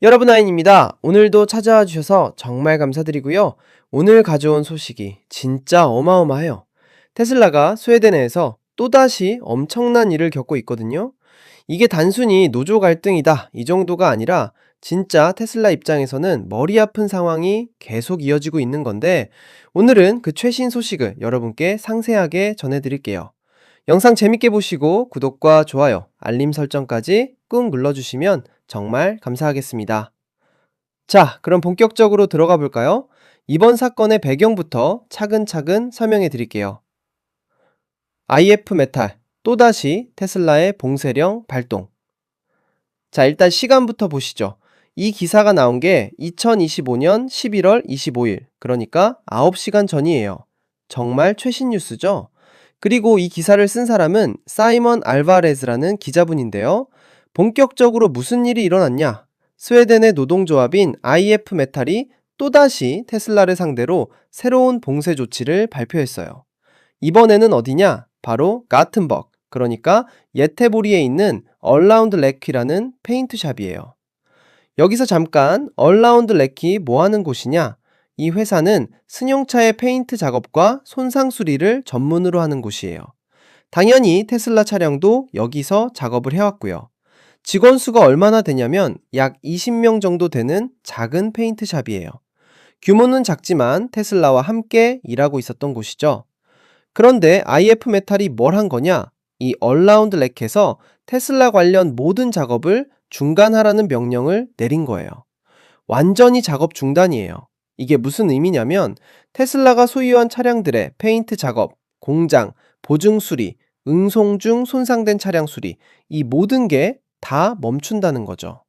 여러분 아인입니다. 오늘도 찾아와 주셔서 정말 감사드리고요. 오늘 가져온 소식이 진짜 어마어마해요. 테슬라가 스웨덴에서 또다시 엄청난 일을 겪고 있거든요. 이게 단순히 노조 갈등이다 이 정도가 아니라 진짜 테슬라 입장에서는 머리 아픈 상황이 계속 이어지고 있는 건데 오늘은 그 최신 소식을 여러분께 상세하게 전해드릴게요. 영상 재밌게 보시고 구독과 좋아요, 알림 설정까지 꾹 눌러주시면 정말 감사하겠습니다. 자, 그럼 본격적으로 들어가 볼까요? 이번 사건의 배경부터 차근차근 설명해 드릴게요. IF 메탈, 또다시 테슬라의 봉쇄령 발동. 자, 일단 시간부터 보시죠. 이 기사가 나온 게 2025년 11월 25일, 그러니까 9시간 전이에요. 정말 최신 뉴스죠? 그리고 이 기사를 쓴 사람은 사이먼 알바레즈라는 기자분인데요. 본격적으로 무슨 일이 일어났냐? 스웨덴의 노동조합인 IF 메탈이 또다시 테슬라를 상대로 새로운 봉쇄 조치를 발표했어요. 이번에는 어디냐? 바로 가튼벅, 그러니까 예테보리에 있는 얼라운드 레키라는 페인트샵이에요. 여기서 잠깐 얼라운드 레키 뭐 하는 곳이냐? 이 회사는 승용차의 페인트 작업과 손상 수리를 전문으로 하는 곳이에요. 당연히 테슬라 차량도 여기서 작업을 해왔고요. 직원 수가 얼마나 되냐면 약 20명 정도 되는 작은 페인트샵이에요. 규모는 작지만 테슬라와 함께 일하고 있었던 곳이죠. 그런데 IF 메탈이 뭘 한 거냐? 이 얼라운드 렉에서 테슬라 관련 모든 작업을 중단하라는 명령을 내린 거예요. 완전히 작업 중단이에요. 이게 무슨 의미냐면 테슬라가 소유한 차량들의 페인트 작업, 공장, 보증 수리, 응송 중 손상된 차량 수리, 이 모든 게 다 멈춘다는 거죠.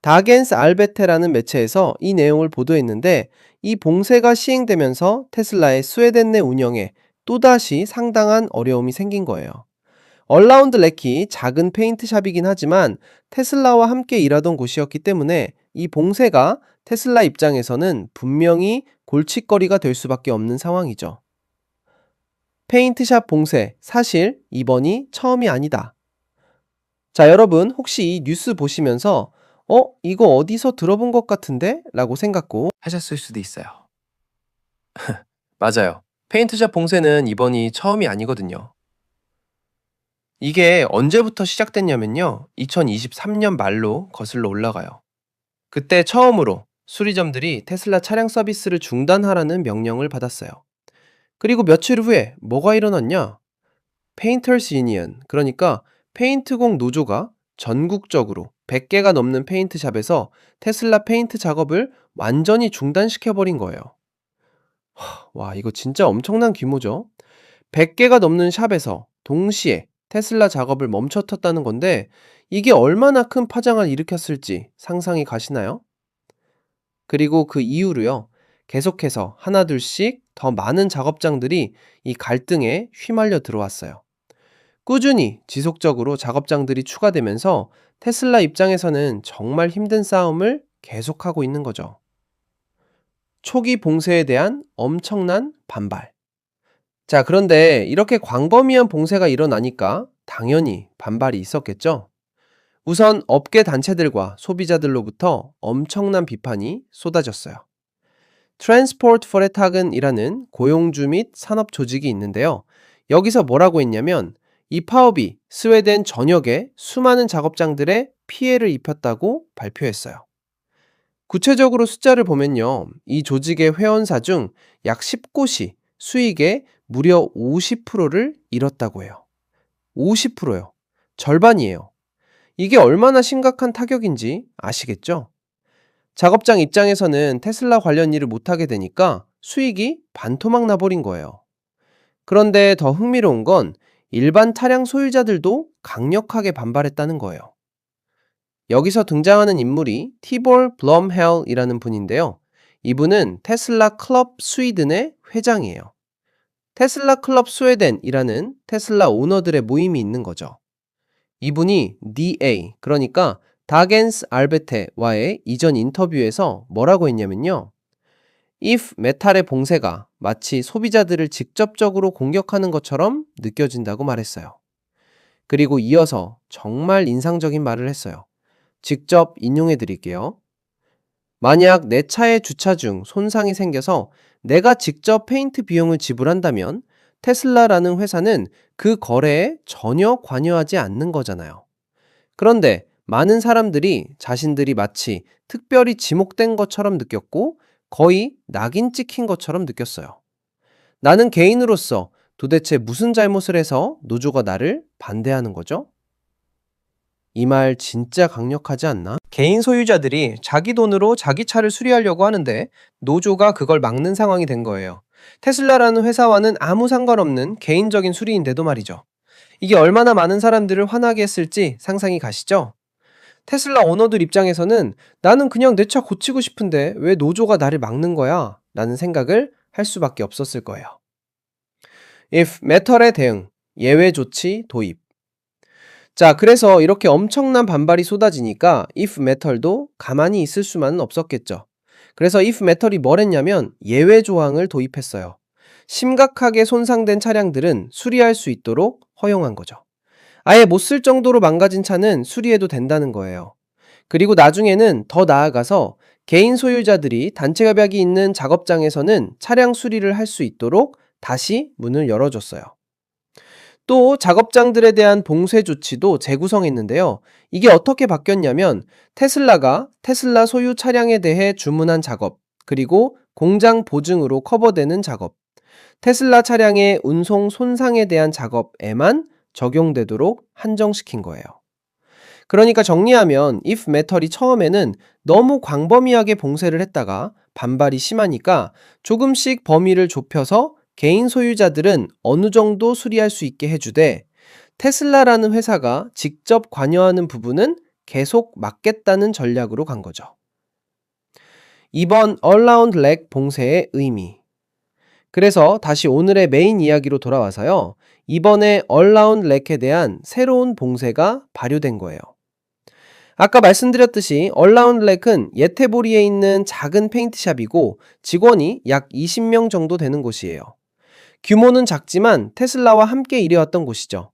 다겐스 알베테라는 매체에서 이 내용을 보도했는데 이 봉쇄가 시행되면서 테슬라의 스웨덴 내 운영에 또다시 상당한 어려움이 생긴 거예요. 얼라운드 레키 작은 페인트샵이긴 하지만 테슬라와 함께 일하던 곳이었기 때문에 이 봉쇄가 테슬라 입장에서는 분명히 골칫거리가 될 수밖에 없는 상황이죠. 페인트샵 봉쇄, 사실 이번이 처음이 아니다. 자, 여러분, 혹시 이 뉴스 보시면서, 어, 이거 어디서 들어본 것 같은데? 라고 생각고 하셨을 수도 있어요. 맞아요. 페인트샵 봉쇄는 이번이 처음이 아니거든요. 이게 언제부터 시작됐냐면요. 2023년 말로 거슬러 올라가요. 그때 처음으로 수리점들이 테슬라 차량 서비스를 중단하라는 명령을 받았어요. 그리고 며칠 후에 뭐가 일어났냐? 페인터스 유니언, 그러니까 페인트공 노조가 전국적으로 100개가 넘는 페인트샵에서 테슬라 페인트 작업을 완전히 중단시켜버린 거예요. 와, 이거 진짜 엄청난 규모죠? 100개가 넘는 샵에서 동시에 테슬라 작업을 멈춰텄다는 건데 이게 얼마나 큰 파장을 일으켰을지 상상이 가시나요? 그리고 그 이후로요. 계속해서 하나둘씩 더 많은 작업장들이 이 갈등에 휘말려 들어왔어요. 꾸준히 지속적으로 작업장들이 추가되면서 테슬라 입장에서는 정말 힘든 싸움을 계속하고 있는 거죠. 초기 봉쇄에 대한 엄청난 반발. 자, 그런데 이렇게 광범위한 봉쇄가 일어나니까 당연히 반발이 있었겠죠? 우선 업계 단체들과 소비자들로부터 엄청난 비판이 쏟아졌어요. 트랜스포트 포레타근이라는 고용주 및 산업 조직이 있는데요. 여기서 뭐라고 했냐면 이 파업이 스웨덴 전역에 수많은 작업장들에 피해를 입혔다고 발표했어요. 구체적으로 숫자를 보면요. 이 조직의 회원사 중 약 10곳이 수익의 무려 50%를 잃었다고 해요. 50%요. 절반이에요. 이게 얼마나 심각한 타격인지 아시겠죠? 작업장 입장에서는 테슬라 관련 일을 못하게 되니까 수익이 반토막 나버린 거예요. 그런데 더 흥미로운 건 일반 차량 소유자들도 강력하게 반발했다는 거예요. 여기서 등장하는 인물이 티볼 블럼헬이라는 분인데요. 이분은 테슬라 클럽 스위든의 회장이에요. 테슬라 클럽 스웨덴이라는 테슬라 오너들의 모임이 있는 거죠. 이분이 DA, 그러니까 다겐스 알베테와의 이전 인터뷰에서 뭐라고 했냐면요. if 메탈의 봉쇄가 마치 소비자들을 직접적으로 공격하는 것처럼 느껴진다고 말했어요. 그리고 이어서 정말 인상적인 말을 했어요. 직접 인용해 드릴게요. 만약 내 차의 주차 중 손상이 생겨서 내가 직접 페인트 비용을 지불한다면 테슬라라는 회사는 그 거래에 전혀 관여하지 않는 거잖아요. 그런데 많은 사람들이 자신들이 마치 특별히 지목된 것처럼 느꼈고 거의 낙인 찍힌 것처럼 느꼈어요. 나는 개인으로서 도대체 무슨 잘못을 해서 노조가 나를 반대하는 거죠? 이 말 진짜 강력하지 않나? 개인 소유자들이 자기 돈으로 자기 차를 수리하려고 하는데 노조가 그걸 막는 상황이 된 거예요. 테슬라라는 회사와는 아무 상관없는 개인적인 수리인데도 말이죠. 이게 얼마나 많은 사람들을 화나게 했을지 상상이 가시죠? 테슬라 오너들 입장에서는 나는 그냥 내 차 고치고 싶은데 왜 노조가 나를 막는 거야? 라는 생각을 할 수밖에 없었을 거예요. if 메털의 대응, 예외 조치 도입. 자, 그래서 이렇게 엄청난 반발이 쏟아지니까 if 메털도 가만히 있을 수만은 없었겠죠. 그래서 if 메털이 뭘 했냐면 예외 조항을 도입했어요. 심각하게 손상된 차량들은 수리할 수 있도록 허용한 거죠. 아예 못 쓸 정도로 망가진 차는 수리해도 된다는 거예요. 그리고 나중에는 더 나아가서 개인 소유자들이 단체 협약이 있는 작업장에서는 차량 수리를 할 수 있도록 다시 문을 열어줬어요. 또 작업장들에 대한 봉쇄 조치도 재구성했는데요. 이게 어떻게 바뀌었냐면 테슬라가 테슬라 소유 차량에 대해 주문한 작업, 그리고 공장 보증으로 커버되는 작업, 테슬라 차량의 운송 손상에 대한 작업에만 적용되도록 한정시킨 거예요. 그러니까 정리하면 if 메털이 처음에는 너무 광범위하게 봉쇄를 했다가 반발이 심하니까 조금씩 범위를 좁혀서 개인 소유자들은 어느 정도 수리할 수 있게 해주되 테슬라라는 회사가 직접 관여하는 부분은 계속 막겠다는 전략으로 간 거죠. 이번 Allround Leg 봉쇄의 의미. 그래서 다시 오늘의 메인 이야기로 돌아와서요. 이번에 Allround Leg에 대한 새로운 봉쇄가 발효된 거예요. 아까 말씀드렸듯이 Allround Leg은 예테보리에 있는 작은 페인트샵이고 직원이 약 20명 정도 되는 곳이에요. 규모는 작지만 테슬라와 함께 일해왔던 곳이죠.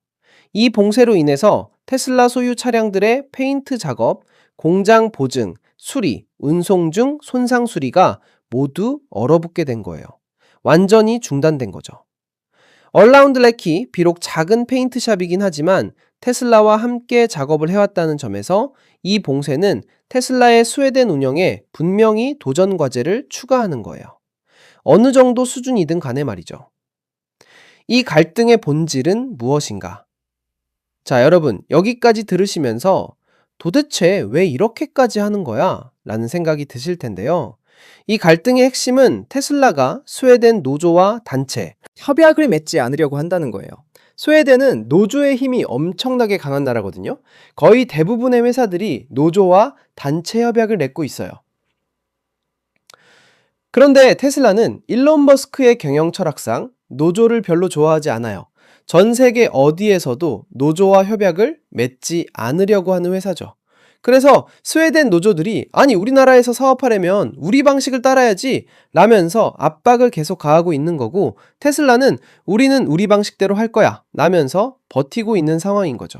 이 봉쇄로 인해서 테슬라 소유 차량들의 페인트 작업, 공장 보증, 수리, 운송 중 손상 수리가 모두 얼어붙게 된 거예요. 완전히 중단된 거죠. 얼라운드 렉이 비록 작은 페인트샵이긴 하지만 테슬라와 함께 작업을 해왔다는 점에서 이 봉쇄는 테슬라의 스웨덴 운영에 분명히 도전 과제를 추가하는 거예요. 어느 정도 수준이든 간에 말이죠. 이 갈등의 본질은 무엇인가? 자, 여러분, 여기까지 들으시면서 도대체 왜 이렇게까지 하는 거야? 라는 생각이 드실 텐데요. 이 갈등의 핵심은 테슬라가 스웨덴 노조와 단체, 협약을 맺지 않으려고 한다는 거예요. 스웨덴은 노조의 힘이 엄청나게 강한 나라거든요. 거의 대부분의 회사들이 노조와 단체 협약을 맺고 있어요. 그런데 테슬라는 일론 머스크의 경영 철학상 노조를 별로 좋아하지 않아요. 전 세계 어디에서도 노조와 협약을 맺지 않으려고 하는 회사죠. 그래서 스웨덴 노조들이 아니 우리나라에서 사업하려면 우리 방식을 따라야지 라면서 압박을 계속 가하고 있는 거고 테슬라는 우리는 우리 방식대로 할 거야 라면서 버티고 있는 상황인 거죠.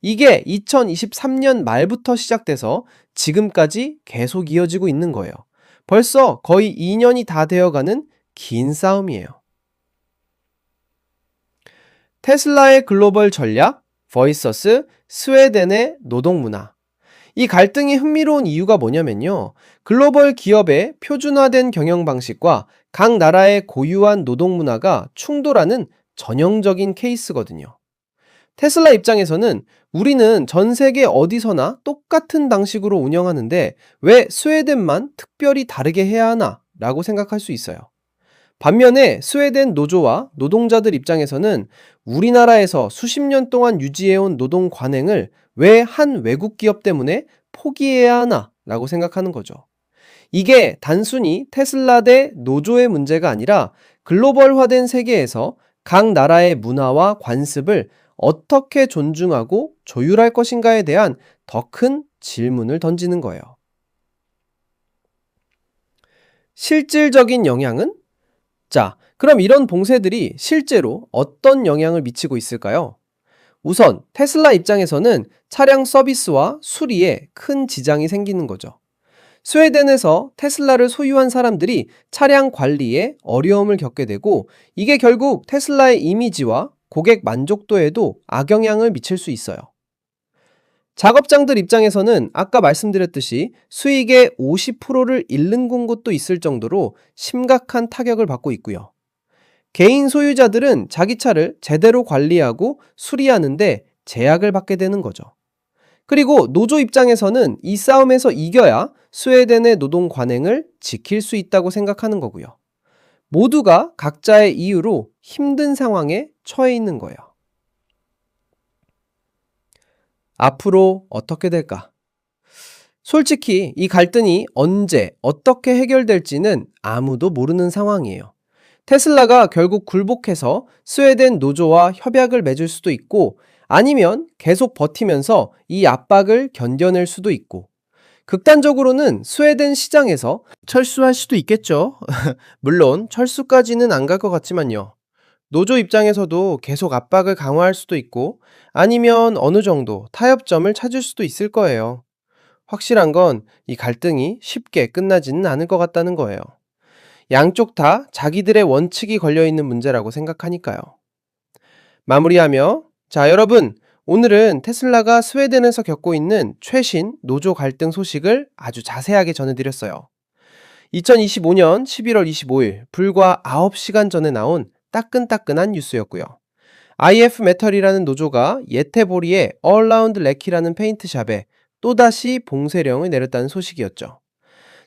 이게 2023년 말부터 시작돼서 지금까지 계속 이어지고 있는 거예요. 벌써 거의 2년이 다 되어가는 긴 싸움이에요. 테슬라의 글로벌 전략 vs 스웨덴의 노동 문화. 이 갈등이 흥미로운 이유가 뭐냐면요. 글로벌 기업의 표준화된 경영 방식과 각 나라의 고유한 노동 문화가 충돌하는 전형적인 케이스거든요. 테슬라 입장에서는 우리는 전 세계 어디서나 똑같은 방식으로 운영하는데 왜 스웨덴만 특별히 다르게 해야 하나? 라고 생각할 수 있어요. 반면에 스웨덴 노조와 노동자들 입장에서는 우리나라에서 수십 년 동안 유지해온 노동 관행을 왜 한 외국 기업 때문에 포기해야 하나? 라고 생각하는 거죠. 이게 단순히 테슬라 대 노조의 문제가 아니라 글로벌화된 세계에서 각 나라의 문화와 관습을 어떻게 존중하고 조율할 것인가에 대한 더 큰 질문을 던지는 거예요. 실질적인 영향은? 자, 그럼 이런 봉쇄들이 실제로 어떤 영향을 미치고 있을까요? 우선 테슬라 입장에서는 차량 서비스와 수리에 큰 지장이 생기는 거죠. 스웨덴에서 테슬라를 소유한 사람들이 차량 관리에 어려움을 겪게 되고 이게 결국 테슬라의 이미지와 고객 만족도에도 악영향을 미칠 수 있어요. 작업장들 입장에서는 아까 말씀드렸듯이 수익의 50%를 잃는 곳도 있을 정도로 심각한 타격을 받고 있고요. 개인 소유자들은 자기 차를 제대로 관리하고 수리하는데 제약을 받게 되는 거죠. 그리고 노조 입장에서는 이 싸움에서 이겨야 스웨덴의 노동 관행을 지킬 수 있다고 생각하는 거고요. 모두가 각자의 이유로 힘든 상황에 처해 있는 거예요. 앞으로 어떻게 될까? 솔직히 이 갈등이 언제 어떻게 해결될지는 아무도 모르는 상황이에요. 테슬라가 결국 굴복해서 스웨덴 노조와 협약을 맺을 수도 있고 아니면 계속 버티면서 이 압박을 견뎌낼 수도 있고 극단적으로는 스웨덴 시장에서 철수할 수도 있겠죠. 물론 철수까지는 안 갈 것 같지만요. 노조 입장에서도 계속 압박을 강화할 수도 있고 아니면 어느 정도 타협점을 찾을 수도 있을 거예요. 확실한 건 이 갈등이 쉽게 끝나지는 않을 것 같다는 거예요. 양쪽 다 자기들의 원칙이 걸려 있는 문제라고 생각하니까요. 마무리하며, 자, 여러분, 오늘은 테슬라가 스웨덴에서 겪고 있는 최신 노조 갈등 소식을 아주 자세하게 전해드렸어요. 2025년 11월 25일, 불과 9시간 전에 나온 따끈따끈한 뉴스였고요. IF 메탈이라는 노조가 예테보리의 얼라운드 레키라는 페인트샵에 또다시 봉쇄령을 내렸다는 소식이었죠.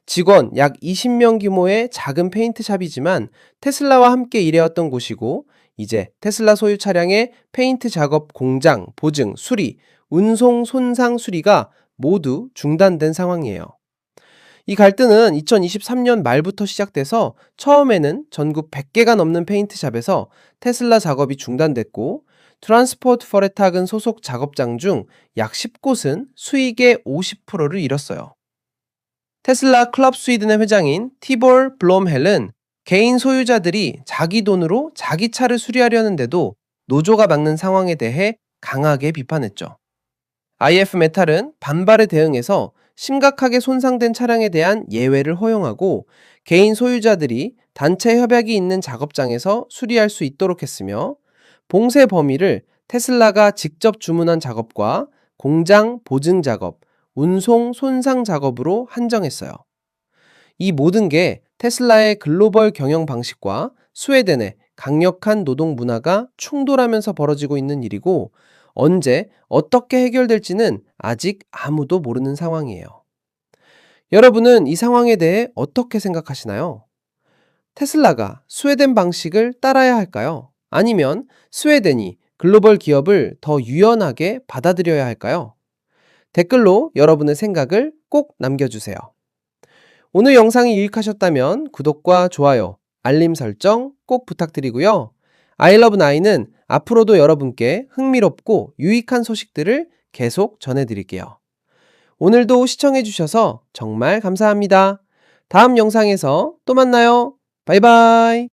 직원 약 20명 규모의 작은 페인트샵이지만 테슬라와 함께 일해왔던 곳이고 이제 테슬라 소유 차량의 페인트 작업 공장, 보증, 수리, 운송, 손상 수리가 모두 중단된 상황이에요. 이 갈등은 2023년 말부터 시작돼서 처음에는 전국 100개가 넘는 페인트샵에서 테슬라 작업이 중단됐고 트란스포트 퍼레탁은 소속 작업장 중 약 10곳은 수익의 50%를 잃었어요. 테슬라 클럽 스위든의 회장인 티볼 블롬헬은 개인 소유자들이 자기 돈으로 자기 차를 수리하려는데도 노조가 막는 상황에 대해 강하게 비판했죠. IF 메탈은 반발에 대응해서 심각하게 손상된 차량에 대한 예외를 허용하고 개인 소유자들이 단체 협약이 있는 작업장에서 수리할 수 있도록 했으며 봉쇄 범위를 테슬라가 직접 주문한 작업과 공장 보증 작업, 운송 손상 작업으로 한정했어요. 이 모든 게 테슬라의 글로벌 경영 방식과 스웨덴의 강력한 노동 문화가 충돌하면서 벌어지고 있는 일이고 언제 어떻게 해결될지는 아직 아무도 모르는 상황이에요. 여러분은 이 상황에 대해 어떻게 생각하시나요? 테슬라가 스웨덴 방식을 따라야 할까요? 아니면 스웨덴이 글로벌 기업을 더 유연하게 받아들여야 할까요? 댓글로 여러분의 생각을 꼭 남겨주세요. 오늘 영상이 유익하셨다면 구독과 좋아요, 알림 설정 꼭 부탁드리고요. 아이러브 나이는 앞으로도 여러분께 흥미롭고 유익한 소식들을 계속 전해드릴게요. 오늘도 시청해주셔서 정말 감사합니다. 다음 영상에서 또 만나요. 바이바이.